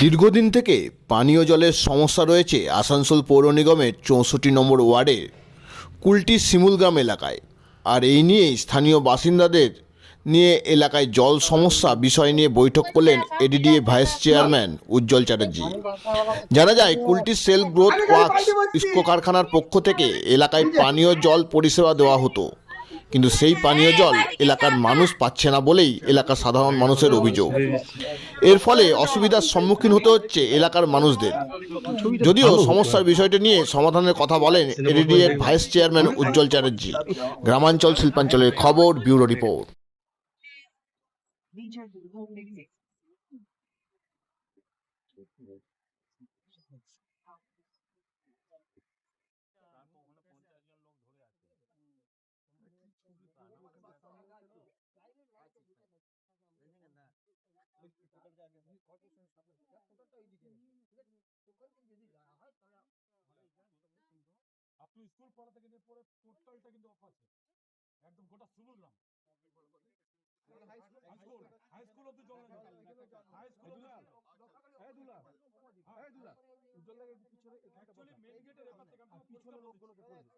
দীর্ঘদিন থেকে পানীয় জলের সমস্যা রয়েছে আসানসোল পৌর নিগমের চৌষট্টি নম্বর ওয়ার্ডের কুলটি শিমুলগ্রাম এলাকায়। আর এই নিয়েই স্থানীয় বাসিন্দাদের নিয়ে এলাকায় জল সমস্যা বিষয় নিয়ে বৈঠক করলেন ADDA vice chairman Ujjwal Chatterjee. জানা যায়, Kulti SAIL growth works IISCO কারখানার পক্ষ থেকে এলাকায় পানীয় জল পরিষেবা দেওয়া হতো। কিন্তু সেই পানীয় জল এলাকার মানুষ পাচ্ছে না বলেই এলাকার সাধারণ মানুষের অভিযোগ। এর ফলে অসুবিধার সম্মুখীন হতে হচ্ছে এলাকার মানুষদের। যদিও সমস্যার বিষয়টি নিয়ে সমাধানের কথা বলেন এডিডিএর ভাইস চেয়ারম্যান উজ্জ্বল চ্যাটার্জি। গ্রামাঞ্চল শিল্পাঞ্চলের খবর ব্যুরো রিপোর্ট। আপনি স্কুল পড়া থেকে নিয়ে পরে টোটালটা কিন্তু অফ আছে। একদম গোটা Sumugram high school high school অব্দি জল হাই স্কুল অব্দি অ্যাকচুয়ালি মেইন গেটের এপার থেকে আমি পিছনে লোকগুলোকে করব